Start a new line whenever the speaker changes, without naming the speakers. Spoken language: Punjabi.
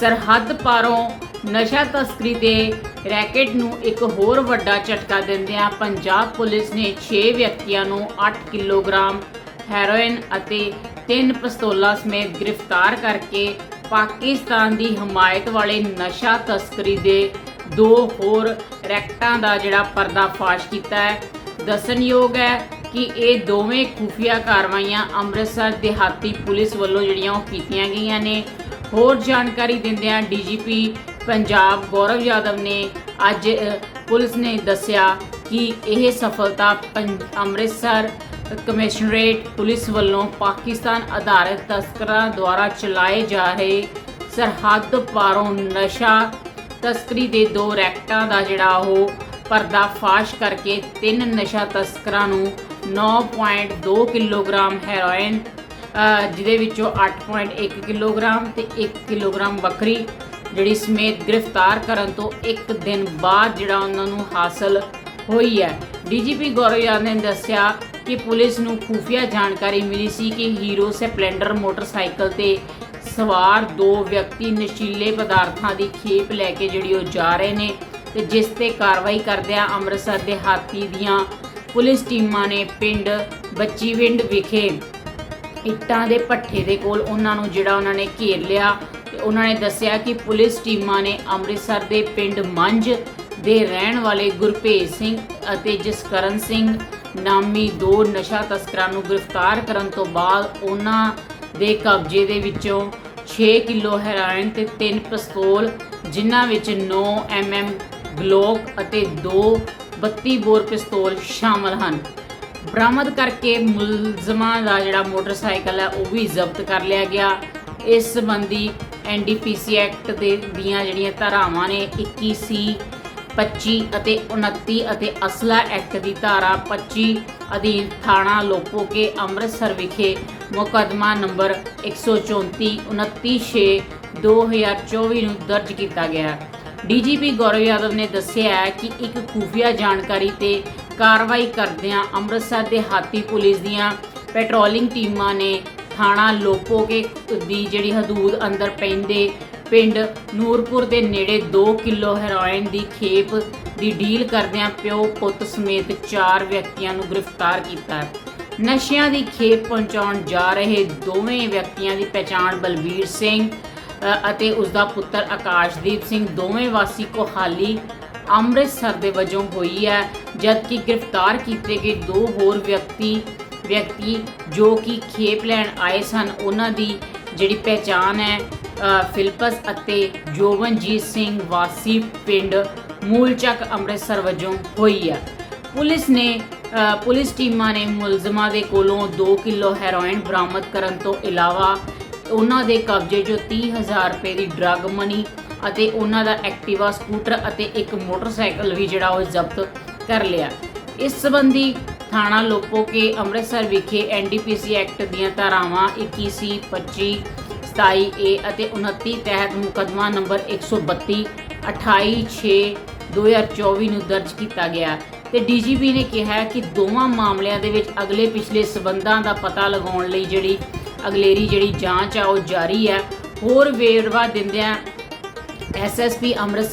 ਸਰਹੱਦ ਪਾਰੋਂ ਨਸ਼ਾ ਤਸਕਰੀ ਦੇ ਰੈਕੇਟ ਨੂੰ ਇੱਕ ਹੋਰ ਵੱਡਾ ਝਟਕਾ ਦਿੰਦਿਆਂ ਪੰਜਾਬ ਪੁਲਿਸ ਨੇ 6 ਵਿਅਕਤੀਆਂ ਨੂੰ 8 ਕਿਲੋਗ੍ਰਾਮ ਹੈਰੋਇਨ ਅਤੇ ਤਿੰਨ ਪਿਸਤੌਲਾਂ ਸਮੇਤ ਗ੍ਰਿਫਤਾਰ ਕਰਕੇ ਪਾਕਿਸਤਾਨ ਦੀ ਹਮਾਇਤ ਵਾਲੇ ਨਸ਼ਾ ਤਸਕਰੀ ਦੇ ਦੋ ਹੋਰ ਰੈਕਟਾਂ ਦਾ ਜਿਹੜਾ ਪਰਦਾਫਾਸ਼ ਕੀਤਾ ਹੈ। ਦੱਸਣਯੋਗ ਹੈ ਕਿ ਇਹ ਦੋਵੇਂ ਖੁਫੀਆ ਕਾਰਵਾਈਆਂ ਅੰਮ੍ਰਿਤਸਰ ਦਿਹਾਤੀ ਪੁਲਿਸ ਵੱਲੋਂ ਜਿਹੜੀਆਂ ਉਹ ਕੀਤੀਆਂ ਗਈਆਂ ਨੇ। ਹੋਰ ਜਾਣਕਾਰੀ ਦਿੰਦਿਆਂ ਡੀਜੀਪੀ ਪੰਜਾਬ ਗੌਰਵ ਯਾਦਵ ਨੇ ਅੱਜ ਪੁਲਿਸ ਨੇ ਦੱਸਿਆ ਕਿ ਇਹ ਸਫਲਤਾ ਪੰ- ਅੰਮ੍ਰਿਤਸਰ ਕਮਿਸ਼ਨਰੇਟ ਪੁਲਿਸ ਵੱਲੋਂ ਪਾਕਿਸਤਾਨ ਆਧਾਰਿਤ ਤਸਕਰਾਂ ਦੁਆਰਾ ਚਲਾਏ ਜਾ ਰਹੇ ਸਰਹੱਦ ਪਾਰੋਂ ਨਸ਼ਾ ਤਸਕਰੀ ਦੇ ਦੋ ਰੈਕਟਾਂ ਦਾ ਜਿਹੜਾ ਉਹ ਪਰਦਾਫਾਸ਼ ਕਰਕੇ ਤਿੰਨ ਨਸ਼ਾ ਤਸਕਰਾਂ ਨੂੰ 9.2 ਕਿਲੋਗ੍ਰਾਮ ਹੈਰੋਇਨ ਜਿਹਦੇ ਵਿੱਚੋਂ 8.1 ਕਿਲੋਗ੍ਰਾਮ ਤੇ 1 ਕਿਲੋਗ੍ਰਾਮ ਬੱਕਰੀ ਜਿਹੜੀ ਸਮੇਤ ਗ੍ਰਿਫਤਾਰ ਕਰਨ ਤੋਂ ਇੱਕ ਦਿਨ ਬਾਅਦ ਜਿਹੜਾ ਉਹਨਾਂ ਨੂੰ ਹਾਸਲ ਹੋਈ ਹੈ। ਡੀਜੀਪੀ ਗੌਰਵ ਯਾਦਵ ਨੇ ਦੱਸਿਆ ਕਿ ਪੁਲਿਸ ਨੂੰ ਖੂਫੀਆ ਜਾਣਕਾਰੀ ਮਿਲੀ ਸੀ ਕਿ ਹੀਰੋ ਸਪਲੈਂਡਰ ਮੋਟਰਸਾਈਕਲ ਤੇ ਸਵਾਰ ਦੋ ਵਿਅਕਤੀ ਨਸ਼ੀਲੇ ਪਦਾਰਥਾਂ ਦੀ ਖੇਪ ਲੈ ਕੇ ਜਿਹੜੀ ਉਹ ਜਾ ਰਹੇ ਨੇ ਤੇ ਜਿਸ ਤੇ ਕਾਰਵਾਈ ਕਰਦਿਆਂ ਅੰਮ੍ਰਿਤਸਰ ਦੇ ਹਾਤੀ ਦੀਆਂ ਪੁਲਿਸ ਟੀਮਾਂ ਨੇ ਪਿੰਡ ਬੱਚੀਵਿੰਡ ਵਿਖੇ ਇੱਟਾਂ ਦੇ ਭੱਠੇ ਦੇ ਕੋਲ ਉਹਨਾਂ ਨੂੰ ਜਿਹੜਾ ਉਹਨਾਂ ਨੇ ਘੇਰ ਲਿਆ ਤੇ ਉਹਨਾਂ ਨੇ ਦੱਸਿਆ ਕਿ ਪੁਲਿਸ ਟੀਮਾਂ ਨੇ ਅੰਮ੍ਰਿਤਸਰ ਦੇ ਪਿੰਡ ਮੰਝ ਦੇ ਰਹਿਣ ਵਾਲੇ ਗੁਰਭੇਜ ਸਿੰਘ ਅਤੇ ਜਸਕਰਨ ਸਿੰਘ ਨਾਮੀ ਦੋ ਨਸ਼ਾ ਤਸਕਰਾਂ ਨੂੰ ਗ੍ਰਿਫਤਾਰ ਕਰਨ ਤੋਂ ਬਾਅਦ ਉਹਨਾਂ ਦੇ ਕਬਜ਼ੇ ਦੇ ਵਿੱਚੋਂ 6 ਕਿਲੋ ਹੈਰਾਇਨ ਤੇ 3 ਪਿਸਤੌਲ, ਜਿਨ੍ਹਾਂ ਵਿੱਚ 9 ਐਮਐਮ ਗਲੋਕ ਅਤੇ 2 32 ਬੋਰ ਪਿਸਤੌਲ ਸ਼ਾਮਲ ਹਨ। ਬਰਾਮਦ ਕਰਕੇ ਮੁਲਜ਼ਮਾਂ ਦਾ ਜਿਹੜਾ ਮੋਟਰਸਾਈਕਲ ਹੈ, ਉਹ ਵੀ ਜ਼ਬਤ ਕਰ ਲਿਆ ਗਿਆ। ਇਸ ਸੰਬੰਧੀ ਐਨਡੀਪੀਸੀ ਐਕਟ ਦੇ ਦੀਆਂ ਜਿਹੜੀਆਂ ਧਾਰਾਵਾਂ ਨੇ 21 ਸੀ 25 ਅਤੇ 29 ਅਤੇ ਅਸਲਾ ਐਕਟ ਦੀ ਧਾਰਾ 25 ਅਧੀਨ ਥਾਣਾ ਲੋਪੋਕੇ ਅੰਮ੍ਰਿਤਸਰ ਵਿਖੇ ਮੁਕੱਦਮਾ ਨੰਬਰ 134 29 2024 ਨੂੰ ਦਰਜ ਕੀਤਾ ਗਿਆ। ਹੈ ਡੀਜੀਪੀ ਗੌਰਵ ਯਾਦਵ ਨੇ ਦੱਸਿਆ ਹੈ ਕਿ ਇੱਕ ਖੂਫੀਆ ਜਾਣਕਾਰੀ ਤੇ ਕਾਰਵਾਈ ਕਰਦਿਆਂ ਅੰਮ੍ਰਿਤਸਰ ਦੇ ਹਾਤੀ ਪੁਲਿਸ ਦੀਆਂ ਪੈਟਰੋਲਿੰਗ ਟੀਮਾਂ ਨੇ ਥਾਣਾ ਲੋਪੋਕੇ ਦੀ ਜਿਹੜੀ ਹਦੂਦ ਅੰਦਰ ਪੈਂਦੇ ਪਿੰਡ ਨੂਰਪੁਰ ਦੇ ਨੇੜੇ 2 ਕਿਲੋ ਹੈਰੋਇਨ ਦੀ ਖੇਪ ਦੀ ਡੀਲ ਕਰਦਿਆਂ ਪਿਓ ਪੁੱਤ ਸਮੇਤ 4 ਵਿਅਕਤੀਆਂ ਨੂੰ ਗ੍ਰਿਫਤਾਰ ਕੀਤਾ ਨਸ਼ਿਆਂ ਦੀ ਖੇਪ ਪਹੁੰਚਾਉਣ ਜਾ ਰਹੇ ਦੋਵੇਂ ਵਿਅਕਤੀਆਂ ਦੀ ਪਛਾਣ ਬਲਬੀਰ ਸਿੰਘ ਅਤੇ ਉਸ ਦਾ ਪੁੱਤਰ ਆਕਾਸ਼ਦੀਪ ਸਿੰਘ। ਦੋਵੇਂ ਵਾਸੀ ਕੋਹਾਲੀ ਅੰਮ੍ਰਿਤਸਰ ਦੇ ਵਜੋਂ ਹੋਈ ਹੈ, ਜਦਕਿ ਗ੍ਰਿਫਤਾਰ ਕੀਤੇ ਗਏ ਦੋ ਹੋਰ ਵਿਅਕਤੀ ਵਿਅਕਤੀ ਜੋ ਕਿ ਖੇਪ ਲੈਣ ਆਏ ਸਨ, ਉਹਨਾਂ ਦੀ ਜਿਹੜੀ ਪਹਿਚਾਣ ਹੈ ਫਿਲਪਸ ਅਤੇ ਜੋਵਨਜੀਤ ਸਿੰਘ ਵਾਸੀ ਪਿੰਡ ਮੂਲਚੱਕ ਅੰਮ੍ਰਿਤਸਰ ਵਜੋਂ ਹੋਈ ਹੈ। ਪੁਲਿਸ ਨੇ ਪੁਲਿਸ ਟੀਮਾਂ ਨੇ ਮੁਲਜ਼ਮਾਂ ਦੇ ਕੋਲੋਂ 2 ਕਿਲੋ ਹੈਰੋਇਨ ਬਰਾਮਦ ਕਰਨ ਤੋਂ ਇਲਾਵਾ ਉਹਨਾਂ ਦੇ ਕਬਜ਼ੇ 'ਚੋਂ 30000 ਰੁਪਏ ਦੀ ਡਰੱਗ ਮਨੀ ਅਤੇ ਉਹਨਾਂ ਦਾ ਐਕਟਿਵਾ, ਸਕੂਟਰ ਅਤੇ ਇੱਕ ਮੋਟਰਸਾਈਕਲ ਵੀ ਜਿਹੜਾ ਉਹ ਜ਼ਬਤ ਕਰ ਲਿਆ। ਇਸ ਸੰਬੰਧੀ ਥਾਣਾ ਲੋਪੋਕੇ ਅੰਮ੍ਰਿਤਸਰ ਵਿਖੇ ਐਨਡੀਪੀਸੀ ਐਕਟ ਦੀਆਂ ਧਾਰਾਵਾਂ 21 ਸੀ 25 27 ਏ ਅਤੇ 29 ਤਹਿਤ ਮੁਕੱਦਮਾ ਨੰਬਰ 132 28 6 2024 ਨੂੰ ਦਰਜ ਕੀਤਾ ਗਿਆ। ਤੇ ਡੀਜੀਪੀ ਨੇ ਕਿਹਾ ਕਿ ਦੋਵਾਂ ਮਾਮਲਿਆਂ ਦੇ ਵਿੱਚ ਅਗਲੇ ਪਿਛਲੇ ਸਬੰਧਾਂ ਦਾ ਪਤਾ ਲਗਾਉਣ ਲਈ ਜਿਹੜੀ ਅਗਲੇਰੀ ਜਿਹੜੀ ਜਾਂਚ ਆ ਉਹ ਜਾਰੀ ਹੈ ਹੋਰ ਵੇਰਵਾ ਦਿੰਦਿਆਂ ਐਸਐਸਪੀ ਅੰਮ੍ਰਿਤਸਰ